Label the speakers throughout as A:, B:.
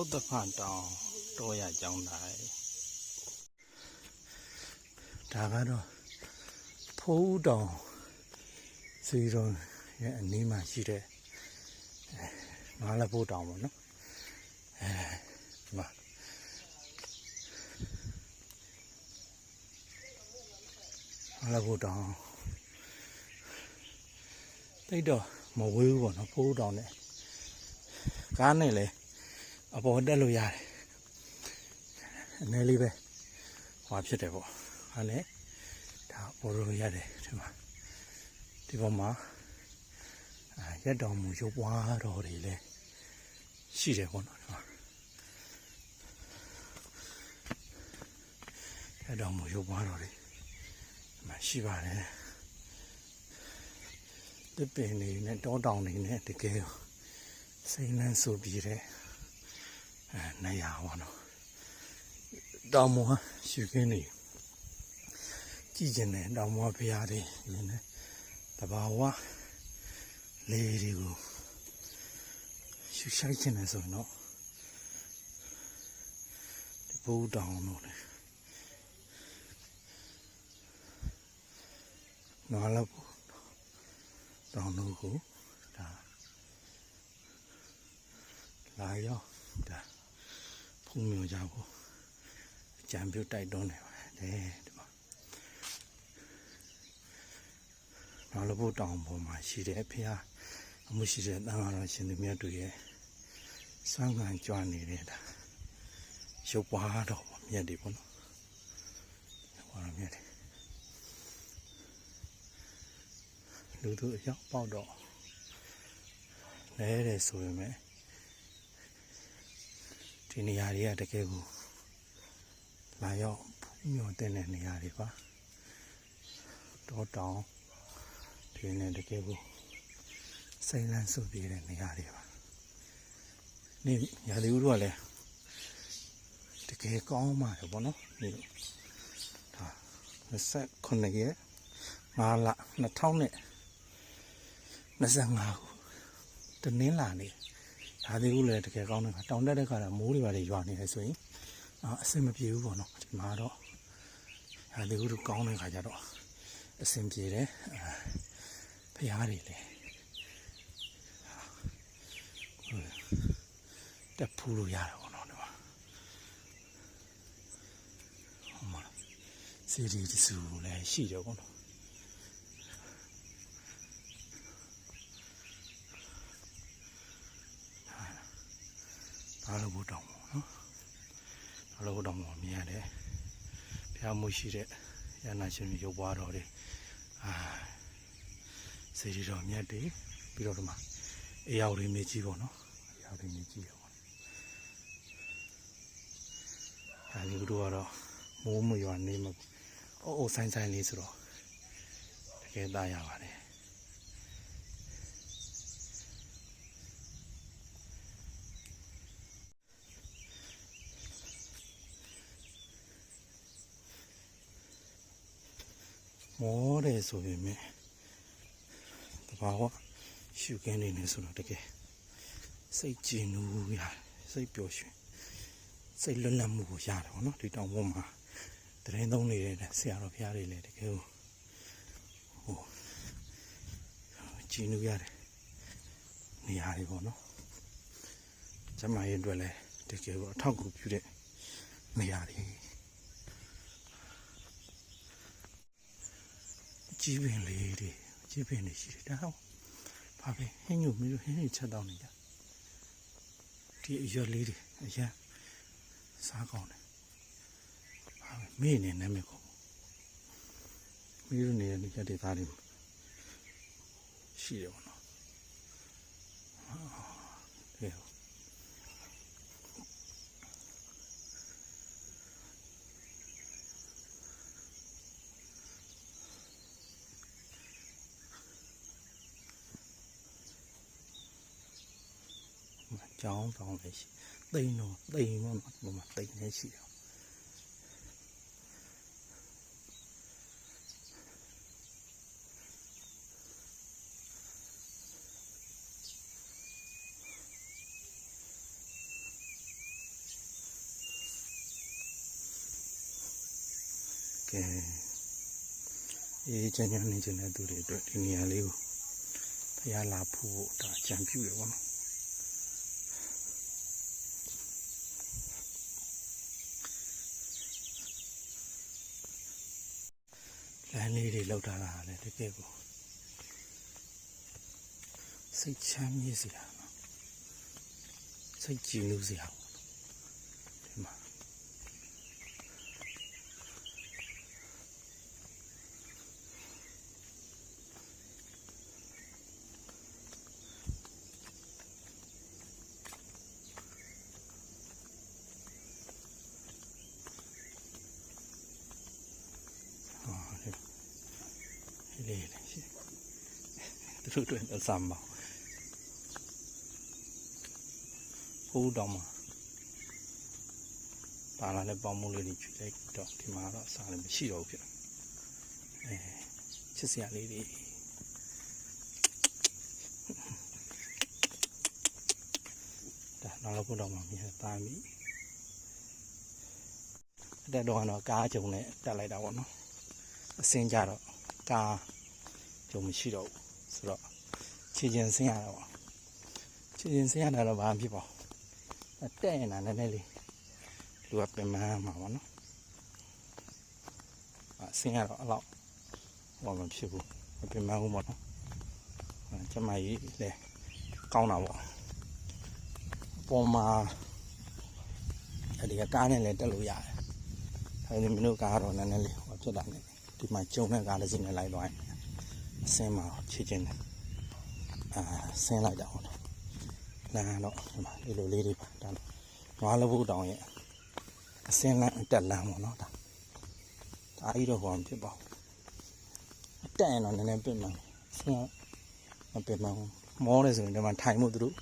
A: ဥဒ္ဒဖတောင်တောရကျောင်းတိုင်းဒါကတော့ဖိုးတောင်စီရုံရဲ့အနီးမှာရှိတဲ့အဲငါးလက်ဖို့တောင်ပေါ့နော်အဲဒီမှာငါးလက်ဖို့တောင်တိတ်တော့မဝေးဘူးပေါ့နော်ဖိုးတောင်နဲ့ကားနဲ့လည်း အပေါ်တက်လို့ရတယ်အနည်းလေးပဲဟွာဖြစ်တယ်ပေါ့ဟာနဲ့ဒါပေါ်လို့ရတယ်ဒီမှာဒီပေါ်မှာအာရက်တော်မူရုပ်ပွားတော်တွေလည်းရှိတယ်ပေါ့နော်ဒီမှာရက်တော်မူရုပ်ပွားတော်တွေဒီမှာရှိပါတယ်တစ်ပင်တွေနဲ့တောတောင်တွေနဲ့တကယ်စိမ့်လန်းဆိုပြီးတဲ့ အဲနေရာပေါ့နော်တောင်မောရှုခင်းနေကြည့်ကျင်တယ်တောင်မောဖရားတွေရင်းနေတဘာဝလေးတွေကိုရှုဆိုင်ကျင်တယ်ဆိုရင်တော့ဒီဘူတောင်လို့လေနော်လာဘူတောင်တို့ကိုဒါလာရောက်ဒါ ဖုံမြော်ကြဖို့အကြံပြုတိုက်တွန်းနေပါတယ်ဒီမှာနော်လာဘူတောင်ပေါ်မှာရှိတဲ့ဖះအမှုရှိတဲ့တန်ဃာတော်ရှင်သူမြတ်တို့ရဲ့စံငံကြွနေတဲ့ဒါရုပ်ပွားတော်မြတ်တွေပေါ့နော်ရုပ်ပွားတော်မြတ်တွေလူတို့အရောက်ပေါက်တော့လဲတယ်ဆိုရင်ပဲ ဒီနေရာတွေကတကယ်ကိုလာရောက်ဖူးမြော်တဲ့နေရာတွေပါတော့တောင်းဒီနေတကယ်ကိုစိတ်လန်းစုပ်ပြတဲ့နေရာတွေပါနေရာဒီဦးတို့ကလည်းတကယ်ကောင်းပါတယ်ဗောနော်ဒီဒါ29ရက်5လ2000နဲ့25ခုတနင်းလာနေ ဒါဒီဦးလည်းတကယ်ကောင်းတယ်ခါတောင်တက်တဲ့ခါတော့မိုးတွေပါတွေရွာနေတယ်ဆိုရင်အာအဆင်မပြေဘူးဗောနော်ဒီမှာတော့ဒါဒီဦးတို့ကောင်းတဲ့ခါကျတော့အဆင်ပြေတယ်အာဖျားတွေလည်းတက်ဖူးလို့ရတာပေါ့နော်ဒီမှာဟိုမှာစီရီတဆူလည်းရှိတယ်ပေါ့နော် ဒါလည်းဘုတောင်ပေါ့နော်ဒါလည်းဘုတောင်ပေါ့မြင်ရတယ်ဖျားမှုရှိတဲ့ရဟနာရှင်ရုပ်ပွားတော်တွေအာစီရီတော်မြတ်တွေပြီးတော့ဒီမှာအေယော်တွေမြေကြီးပေါ့နော်ရောက်တယ်မြည်ကြည့်ရပါအဲဒီတို့ကတော့မိုးမရွာနေမအိုးအိုးဆိုင်ဆိုင်လေးဆိုတော့တကယ်သားရပါတယ် မောတယ်ဆိုပေမဲ့တဘာဝရှုခင်းနေနေဆိုတော့တကယ်စိတ်ကြည်နူးရစိတ်ပျော်ရွှင်စိတ်လွတ်လပ်မှုကိုရတယ်ပေါ့နော်ဒီတောင်ပေါ်မှာတရင်သုံးနေတဲ့ဆရာတော်ဘုရားတွေလည်းတကယ်ဟိုကြည်နူးရတယ်နေရာတွေပေါ့နော်ကျမရဲ့အတွက်လည်းတကယ်ကိုအထောက်အကူပြုတဲ့နေရာတွေ ကြီးပင်လေးတွေကြီးပင်တွေရှိတယ်ဒါဟောဘာပဲဟင်းညိုမီးတို့ဟင်းညိုချက်တောင်းနေကြဒီအရွက်လေးတွေအရန်စားကောင်းတယ်ဟာမေ့နေနေမယ်ကိုမီးရနေတဲ့နေရာတွေသားတွေရှိတယ်ဘောနော်ဟာတဲ့ ကြောင်းကောင်းလည်းရှိတိမ်တော့တိမ်မှမမတိမ်လည်းရှိတယ်ကဲအေးချမ်းချမ်းနေခြင်းတဲ့သူတွေအတွက်ဒီနေရာလေးကိုဖះလာဖို့ဒါကြံပြုတယ်ပေါ့နော် လမ်းလေးတွေလောက်ထားတာလည်းတကယ်ကိုစိတ်ချမ်းမြေ့စရာနော်စိတ်ကြည်နူးစရာ သူတို့အတွက်အစမ်းပါဟိုးတော့မှာပါလာတဲ့ပေါင်းမှုလေးတွေကျွလိုက်တော့ဒီမှာတော့အစားလည်းမရှိတော့ဘူးဖြစ်အဲချစ်စရာလေးတွေဒါနောက်တော့ဘုတော့မှာမြင်တာမိအတက်တော့ကတော့ကားကြုံနဲ့တက်လိုက်တာပေါ့နော်အစင်းကြတော့ကာကြုံမရှိတော့ဘူး ဆိုတော့ခြေချင်းဆင်းရတာပေါ့ခြေချင်းဆင်းရတာတော့ဘာမှဖြစ်ပါဘူးတက်ရင်လည်းနည်းနည်းလေးလူကပင်မမှာပေါ့နော်အဆင်းရတော့အဲ့လောက်ဘာမှဖြစ်ဘူးမပင်မဘူးပေါ့နော်အဲကျမကြီးလည်းကောင်းတာပေါ့အပေါ်မှာအဲ့ဒီကကားနဲ့လည်းတက်လို့ရတယ်အဲဒီမင်းတို့ကားကတော့နည်းနည်းလေးဟောဖြစ်တာနဲ့ဒီမှာကျုံတဲ့ကားတစ်စီးနဲ့လိုက်သွားရင် အဆင်းမှာချစ်ချင်းတယ်အာဆင်းလိုက်တာဟုတ်တယ်လမ်းတော့ဒီမှာဒီလိုလေးတွေပါဒါတော့နွားလဘုတောင်ရဲ့အဆင်းလမ်းအတက်လမ်းပေါ့နော်ဒါဒါကြီးတော့ဟောမဖြစ်ပါဘူးအတက်ရင်တော့နည်းနည်းပြစ်မှာဆင်းမပြစ်မှာဘူးမောတယ်ဆိုရင်ဒီမှာထိုင်မှုသူတို့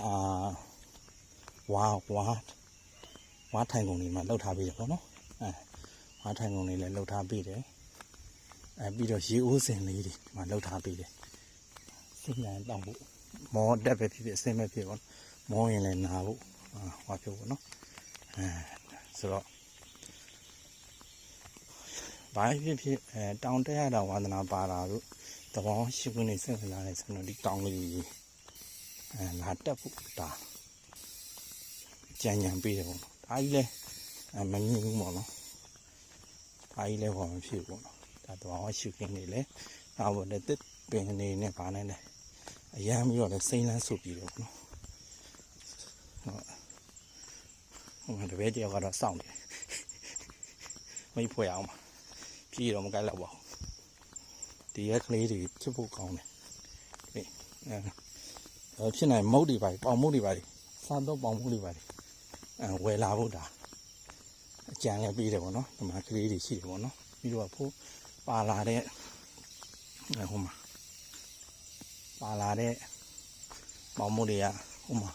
A: အာဝါဝါဝါထိုင်ကုန်တွေမှာလောက်ထားပြီးတယ်ပေါ့နော်အဲငါးထိုင်ကုန်လေးလည်းလှုပ်ထားပေးတယ် အဲပြီးတော့ရေအိုးစင်လေးတွေဒီမှာလှုပ်ထားပေးတယ်စိတ်မြန်တောင်းဖို့မောတက်ပဲဖြစ်ဖြစ်အစင်ပဲဖြစ်ပေါ့မောရင်လည်းနာဖို့ဟာဟောပြောပေါ့နော်အဲဆိုတော့ဘာဖြစ်ဖြစ်အဲတောင်တက်ရတာဝါသနာပါတာတို့သဘောရှိခွင့်နေစဉ်းစားနေဆိုတော့ဒီတောင်လေးကြီးအဲလာတက်ဖို့ဒါကြံညံပေးတယ်ပေါ့နော်ဒါကြီးလဲအဲမမြင်ဘူးပေါ့နော်အားကြီးလဲဟောမဖြစ်ဘူးပေါ့နော် ဒါတော့ဟောရှုခင်းနေလေနောက်ဘောနဲ့တစ်ပင်နေနဲ့ပါနေတယ်အရမ်းပြီးတော့လဲစိမ့်လန်းဆုပ်ပြီးတော့ပေါ့နော်ဟုတ်ဟိုတပည့်တယောက်ကတော့စောင့်တယ်မိဖွယ်အောင်ပါပြည်တော့မကိုက်တော့ပါဘူးဒီရက်ကလေးတွေဖြစ်ဖို့ကောင်းတယ်ဒီအဲဖြစ်နိုင်မုတ်တွေပါပေါင်မုတ်တွေပါစားတော့ပေါင်မုတ်တွေပါအဲဝယ်လာဖို့ဒါအကြံလည်းပေးတယ်ပေါ့နော်ဒီမှာကလေးတွေရှိတယ်ပေါ့နော်ပြီးတော့ဖိုး ပါလာတဲ့အဲဟိုမှာပါလာတဲ့မောင်မို့တွေကဟိုမှာ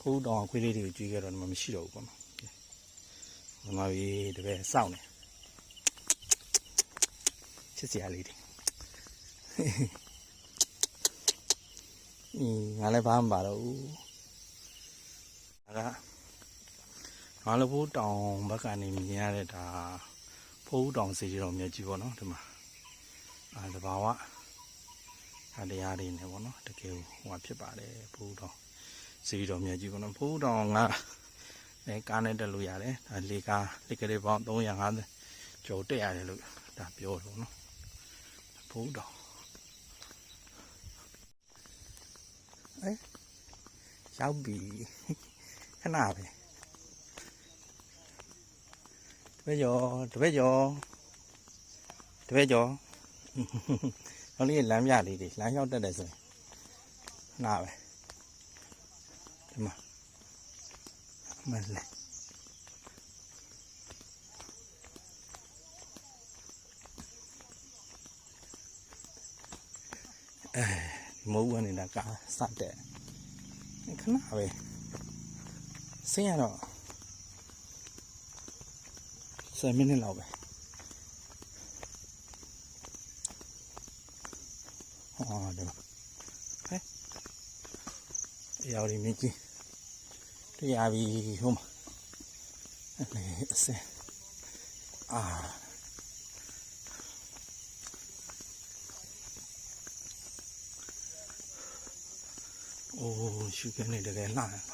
A: ဖိုးတောင်ခွေးလေးတွေကိုကြွေးကြတော့ဒီမှာမရှိတော့ဘူးပေါ့နော်ဒီမှာပြီးတပည့်စောင့်နေချစ်စရာလေးတွေအင်းငါလည်းဘာမှမပါတော့ဘူးဒါကငါလဘိုးတောင်ဘက်ကနေမြင်ရတဲ့ဒါ ဖိုးတောင်စီတော်မြတ်ကြီးပေါ့နော်ဒီမှာအဲတဘာဝအတရားတွေနေပေါ့နော်တကယ်ဟိုဖြစ်ပါတယ်ဖိုးတောင်စီတော်မြတ်ကြီးပေါ့နော်ဖိုးတောင်ကလည်းကားနဲ့တက်လို့ရတယ်ဒါလေကားလေကလေးပေါင်း350ကျော်တက်ရတယ်လို့ဒါပြောတော့နော်ဖိုးတောင်အဲရောက်ပြီခဏပဲ တ ပည့်ကျော်တပည့်ကျော်တပည့်ကျော်ဟောလေးလမ်းပြလေးတွေလမ်းရောက်တက်တယ်ဆိုရင်နားပဲဒီမှာမလဲအဲဒီမိုးဝင်နေတာကစတဲ့ခဏပဲဆင်းရတော့ 10မိနစ်လောက်ပဲဟောတယ်ဟဲ့အရာဒီမြကြီးတရားပြီဟိုမှာအဲ့လေအစင်အာအိုးရှုခင်းနေတကယ်လှတယ်နော်